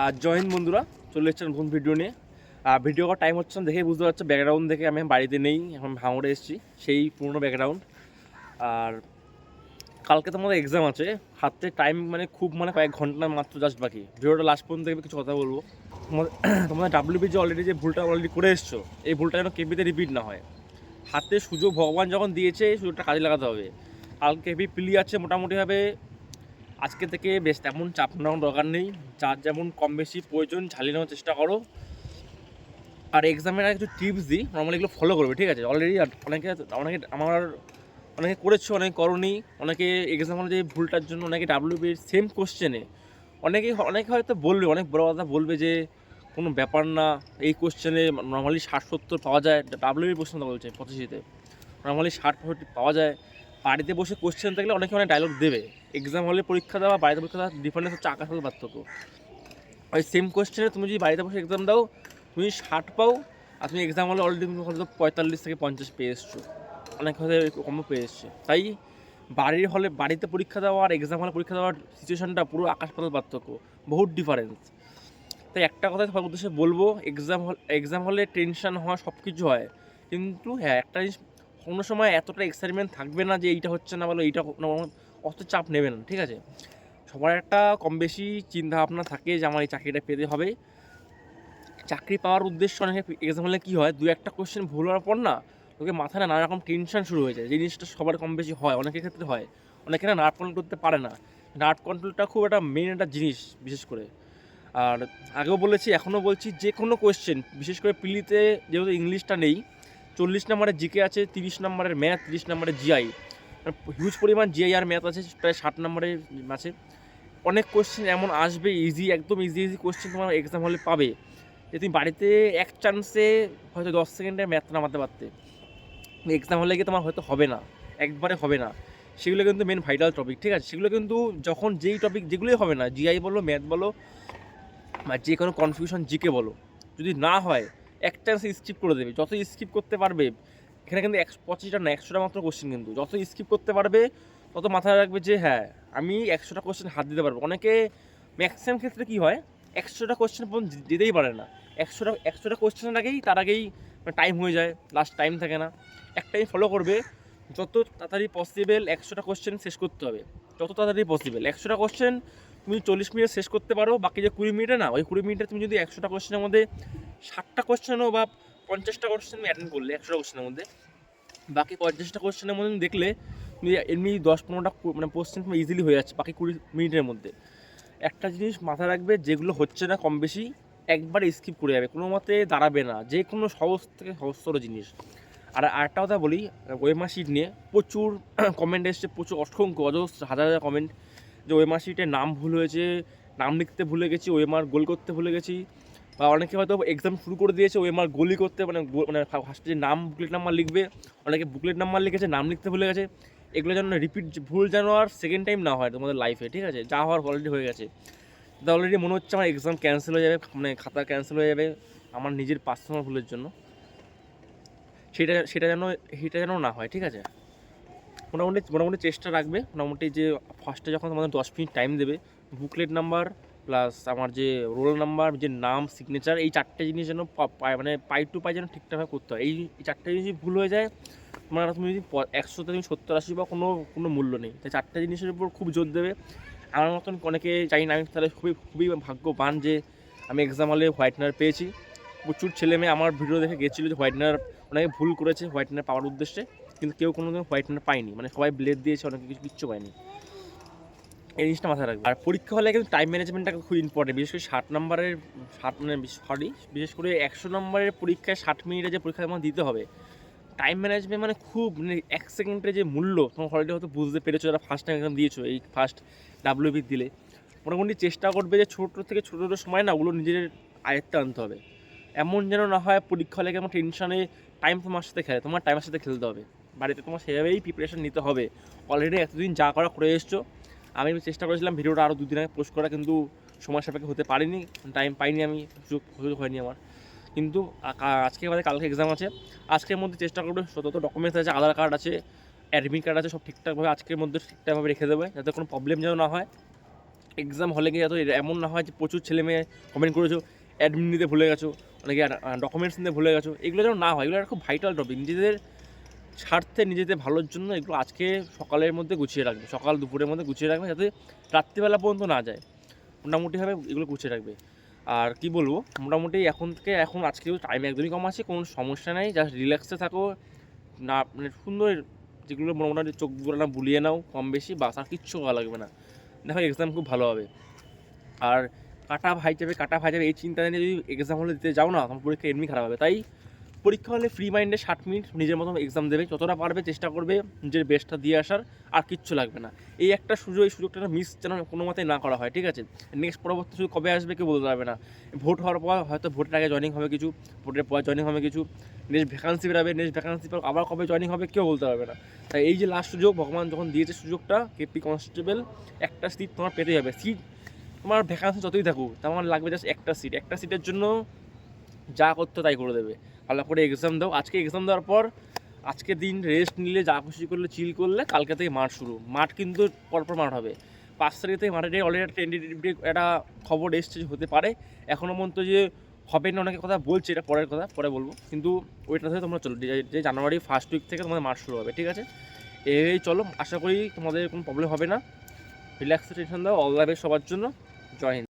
আর join বন্ধুরা, চলে এসেছেন নতুন ভিডিও নিয়ে। আর ভিডিও করার টাইম হচ্ছে দেখে বুঝতে পারছ ব্যাকগ্রাউন্ড দেখে আমি বাড়িতে নেই, এখন ভাঙড়ে এসেছি, সেই পুরনো ব্যাকগ্রাউন্ড আর কালকে তোমাদের এক্সাম আছে, হাতে টাইম মানে খুব মানে কয়েক ঘণ্টা মাত্র জাস্ট বাকি। ভিডিওটা লাস্ট পর্যন্ত দেখবে, কিছু কথা বলব। তোমাদের তোমাদের ডাব্লিউবি যে অলরেডি যে ভুলটা অলরেডি করে এসছো, এই ভুলটা যেন কেবিতে রিপিট না হয়। হাতে সুযোগ ভগবান যখন দিয়েছে, এই সুযোগটা কাজে লাগাতে হবে। কালকে হেভি প্লি আছে, মোটামুটিভাবে আজকে থেকে বেশ তেমন চাপ নেওয়ার দরকার নেই। যার যেমন কম বেশি প্রয়োজন, ঝালিয়ে নেওয়ার চেষ্টা করো। আর এক্সামের আগে কিছু টিপস দিই নর্মালি এগুলো ফলো করবে, ঠিক আছে? অলরেডি অনেকে অনেকে আমার, অনেকে করেছ, অনেকে করনি, অনেকে এক্সাম হলে যে ভুলটার জন্য অনেকে ডাব্লিউবির সেম কোশ্চেনে অনেকে অনেকে হয়তো বলবে, অনেক বড় কথা বলবে যে, কোনো ব্যাপার না, এই কোশ্চেনে নর্মালি ষাট সত্তর পাওয়া যায়। ডাব্লিউবি প্রশ্ন বলছে, পঁচাশিতে। নর্মালি ষাট পঁয়ষট্টি পাওয়া যায়। বাড়িতে বসে কোশ্চেন থাকলে অনেকে অনেক ডায়লগ দেবে। এক্সাম হলে পরীক্ষা দেওয়া বাড়িতে পরীক্ষা দেওয়া ডিফারেন্স হচ্ছে আকাশ পার্থক্য। ওই সেম কোশ্চেনে তুমি যদি বাড়িতে বসে এক্সাম দাও, তুমি ষাট পাও আর তুমি এক্সাম হলে অলরেডি তুমি হয়তো পঁয়তাল্লিশ থেকে পঞ্চাশ পেয়ে এসছো। অনেক হয়তো কমও পেয়ে এসছে। তাই বাড়ির হলে বাড়িতে পরীক্ষা দেওয়া আর এক্সাম হলে পরীক্ষা দেওয়ার সিচুয়েশনটা পুরো আকাশ পাতাল পার্থক্য। বহুত ডিফারেন্স তাই একটা কথা সবার উদ্দেশ্যে বলব এক্সাম হল এক্সাম হলে টেনশন হওয়া সব কিছু হয়। কিন্তু হ্যাঁ একটা জিনিস কোনো সময় এতটা এক্সাইটমেন্ট থাকবে না যে এইটা হচ্ছে না বলো এইটা অত চাপ নেবে না, ঠিক আছে? সবার একটা কম বেশি চিন্তা ভাবনা থাকে যে আমার এই চাকরিটা পেতে হবে। চাকরি পাওয়ার উদ্দেশ্য অনেক এক্সাম হলে কী হয়? দু একটা কোশ্চেন ভুল হওয়ার পর না তোকে মাথায় না নানা রকম টেনশন শুরু হয়ে যায়। জিনিসটা সবার কম বেশি হয়, অনেকের ক্ষেত্রে হয়। অনেকে না নার্ভ কন্ট্রোল করতে পারে না। নার্ভ কন্ট্রোলটা খুব একটা মেন একটা জিনিস, বিশেষ করে। আর আগেও বলেছি, এখনও বলছি যে কোনো কোয়েশ্চেন বিশেষ করে পিলিতে যেহেতু ইংলিশটা নেই চল্লিশ নম্বরের জিকে আছে, তিরিশ নম্বরের ম্যাথ, তিরিশ নম্বরের জিআই। হিউজ পরিমাণ জিআই আর ম্যাথ আছে, প্রায় ষাট নম্বরের আছে। অনেক কোশ্চেন এমন আসবে ইজি একদম ইজি ইজি কোশ্চেন তোমার এক্সাম হলে পাবে। যে তুমি বাড়িতে এক চান্সে হয়তো দশ সেকেন্ডে ম্যাথ নামাতে পারতে। এক্সাম হলে গিয়ে তোমার হয়তো হবে না, একবারে হবে না। সেগুলো কিন্তু মেন ভাইটাল টপিক ঠিক আছে? সেগুলো কিন্তু যখন যেই টপিক যেগুলোই হবে না, জিআই বলো, ম্যাথ বলো, বা যে কোনো কনফিউশন জিকে বলো, যদি না হয় এক চান্স স্কিপ করে দেবে। যত স্কিপ করতে পারবে, এখানে কিন্তু একশো, পঁচিশটা না, একশোটা মাত্র কোশ্চেন কিন্তু। যত স্কিপ করতে পারবে, তত মাথায় রাখবে যে হ্যাঁ আমি একশোটা কোশ্চেন হাত দিতে পারব। অনেকে ম্যাক্সিমাম ক্ষেত্রে কী হয়, একশোটা কোশ্চেন পর্যন্ত দিতেই পারে না। একশোটা একশোটা কোশ্চেনের আগেই, তার আগেই টাইম হয়ে যায় লাস্ট টাইম থাকে না। একটাই ফলো করবে, যত তাড়াতাড়ি পসিবল একশোটা কোশ্চেন শেষ করতে হবে। যত তাড়াতাড়ি পসিবল একশোটা কোশ্চেন তুমি চল্লিশ মিনিট শেষ করতে পারো, বাকি যে কুড়ি মিনিটে না, ওই কুড়ি মিনিটে তুমি যদি একশোটা কোশ্চেনের মধ্যে ষাটটা কোশ্চেনও বা পঞ্চাশটা কোশ্চেন তুমি অ্যাটেন্ড করলে, একশোটা কোশ্চেনের মধ্যে, বাকি পঞ্চাশটা কোশ্চেনের মধ্যে তুমি দেখলে, তুমি এমনি দশ পনেরোটা মানে কোশ্চেন তোমার ইজিলি হয়ে যাচ্ছে, বাকি কুড়ি মিনিটের মধ্যে। একটা জিনিস মাথায় রাখবে, যেগুলো হচ্ছে না কম বেশি, একবার স্কিপ করে যাবে, কোনো মতে দাঁড়াবে না, যে কোনো সহজ থেকে সহজতর জিনিস। আর আরেকটা কথা বলি ওয়েমার শিট নিয়ে প্রচুর কমেন্ট এসছে, প্রচুর অসংখ্য, অজস্র হাজার হাজার কমেন্ট যে ওয়েমার শিটের নাম ভুল হয়েছে, নাম লিখতে ভুলে গেছি ওয়েমার গোল করতে ভুলে গেছি। বা অনেকে হয়তো এক্সাম শুরু করে দিয়েছে ওয়েমার গোলই করতে মানে মানে ফার্স্টে নাম বুকলেট নাম্বার লিখবে, অনেকে বুকলেট নাম্বার লিখেছে, নাম লিখতে ভুলে গেছে। এগুলো যেন রিপিট ভুল যেন আর সেকেন্ড টাইম না হয় তোমাদের লাইফে ঠিক আছে? যা হওয়ার অলরেডি হয়ে গেছে। তা অলরেডি মনে হচ্ছে আমার এক্সাম ক্যান্সেল হয়ে যাবে মানে খাতা ক্যান্সেল হয়ে যাবে, আমার নিজের পার্সোনাল ভুলের জন্য। সেটা সেটা যেন সেটা যেন না হয়, ঠিক আছে? মোটামুটি মোটামুটি চেষ্টা রাখবে। মোটামুটি যে ফার্স্টে যখন তোমাদের দশ মিনিট টাইম দেবে বুকলেট নাম্বার প্লাস আমার যে রোল নাম্বার যে নাম সিগনেচার এই চারটে জিনিস যেন মানে পাই টু পাই যেন ঠিকঠাকভাবে করতে হয়। এই চারটে জিনিস ভুল হয়ে যায়, তোমার তুমি যদি একশোতে তুমি সত্তর, আশি বা কোনো কোনো মূল্য নেই। তাই চারটে জিনিসের উপর খুব জোর দেবে। আমার মতন অনেকে চাই না, আমি তাহলে খুবই খুবই ভাগ্যবান যে আমি এক্সাম হলে হোয়াইটনার পেয়েছি। প্রচুর ছেলে মেয়ে আমার ভিডিও দেখে গেছিল যে হোয়াইটনার অনেকে ভুল করেছে হোয়াইটনার পাওয়ার উদ্দেশ্যে। কিন্তু কেউ কোনো হোয়াইটনার পায়নি। মানে সবাই ব্লেড দিয়েছে, অনেকে কিছু কিচ্ছু পায়নি এই জিনিসটা মাথায় রাখবে। আর পরীক্ষা হলে কিন্তু টাইম ম্যানেজমেন্টটা খুব ইম্পর্টেন্ট বিশেষ করে ষাট নম্বরের, ষাট মানে সরি বিশেষ করে একশো নম্বরের পরীক্ষায় ষাট মিনিটে যে পরীক্ষা আমার দিতে হবে টাইম ম্যানেজমেন্ট মানে খুব মানে এক সেকেন্ডের যে মূল্য, তোমার অলরেডি হয়তো বুঝতে পেরেছ, যারা ফার্স্ট টাইম এক্সাম দিয়েছ, এই ফার্স্ট ডাব্লিউবি দিলে। মোটামুটি চেষ্টা করবে যে ছোটো থেকে ছোটো ছোটো সময় না, ওগুলো নিজের আয়ত্তে আনতে হবে। এমন যেন না হয় পরীক্ষা হলে কেমন টেনশনে টাইম তোমার সাথে খেলে, তোমার টাইমের সাথে খেলতে হবে। বাড়িতে। তোমার সেভাবেই প্রিপারেশান নিতে হবে। অলরেডি এতদিন যা করা করে এসছো। আমি চেষ্টা করেছিলাম ভিডিওটা আরও দুদিন আগে পোস্ট করা, কিন্তু সময় সাপেক্ষে হতে পারিনি। টাইম পাইনি আমি, সুযোগ সুযোগ হয়নি আমার। কিন্তু আজকে আমাদের কালকে এক্সাম আছে। আজকের মধ্যে চেষ্টা করবে, যত ডকুমেন্টস আছে, আধার কার্ড আছে অ্যাডমিট কার্ড আছে, সব ঠিকঠাকভাবে আজকের মধ্যে ঠিকঠাকভাবে রেখে দেবে, যাতে কোনো প্রবলেম যেন না হয়। এক্সাম হলে গিয়ে যাতে এমন না হয় যে প্রচুর ছেলে মেয়ে কমেন্ট করেছ অ্যাডমিন নিতে ভুলে গেছো, অনেকে ডকুমেন্টস নিতে ভুলে গেছো, এগুলো যেন না হয়। এগুলো একটা খুব ভাইটাল টপিক নিজেদের স্বার্থে নিজেদের ভালোর জন্য এগুলো আজকে সকালের মধ্যে গুছিয়ে রাখবে, সকাল দুপুরের মধ্যে গুছিয়ে রাখবে যাতে রাত্রিবেলা পর্যন্ত না যায়। মোটামুটিভাবে এগুলো গুছিয়ে রাখবে। আর কি বলব, মোটামুটি এখন থেকে, এখন আজকে টাইম একদমই কম আছে, কোনো সমস্যা নেই জাস্ট রিল্যাক্সে থাকো। না মানে সুন্দর যেগুলো মোটামুটি চোখ না বুলিয়ে নাও কম বেশি, বাস আর কিচ্ছু ভালো লাগবে না। দেখো এক্সাম খুব ভালো হবে। আর কাটা ভাই যাবে, কাটা ভাই যাবে, এই চিন্তা নিয়ে যদি এক্সাম হলে দিতে যাও না, তখন পরীক্ষা এমনি খারাপ হবে। তাই পরীক্ষা হলে ফ্রি মাইন্ডে ষাট মিনিট নিজের মতো এক্সাম দেবে, যতটা পারবে চেষ্টা করবে নিজের বেস্টটা দিয়ে আসার, আর কিচ্ছু লাগবে না। এই একটা সুযোগ, এই সুযোগটা মিস যেন কোনো মতেই না করা হয়, ঠিক আছে? নেক্সট পরবর্তী সুযোগ কবে আসবে কেউ বলতে পারবে না। ভোট হওয়ার পর হয়তো ভোটের আগে জয়নিং হবে কিছু ভোটের পর জয়নিং হবে কিছু নেক্সট ভ্যাকান্সি বেরোবে নেক্সট ভ্যাকান্সি পর আবার কবে জয়নিং হবে কেউ বলতে পারবে না। তাই এই যে লাস্ট সুযোগ, ভগবান যখন দিয়েছে সুযোগটা কেপি কনস্টেবল একটা সিট তোমার পেতে যাবে। সিট তোমার ভ্যাকান্সি যতই থাকুক, তোমার লাগবে জাস্ট একটা সিট একটা সিটের জন্য যা করতে তাই করে দেবে। ভালো করে এক্সাম দাও। আজকে এক্সাম দেওয়ার পর, আজকে দিন রেস্ট নিলে যা খুশি করলে চিল করলে কালকে থেকে মাঠ শুরু। মাঠ কিন্তু পরপর মাঠ হবে। পাঁচ তারিখ থেকে মাঠে অলরেডি একটা টেন্টেটিভ একটা খবর এসছে হতে পারে। এখনও পর্যন্ত যে হবে না অনেকে কথা বলছে, এটা পরের কথা, পরে বলব। কিন্তু ওইটা থেকে তোমরা চলো। যে- যে জানুয়ারি ফার্স্ট উইক থেকে তোমাদের মাঠ শুরু হবে, ঠিক আছে? এই চলো, আশা করি তোমাদের কোনো প্রবলেম হবে না। রিল্যাক্সে টেনশন দাও অল দ্য বেস্ট সবার জন্য। জয় হিন্দ।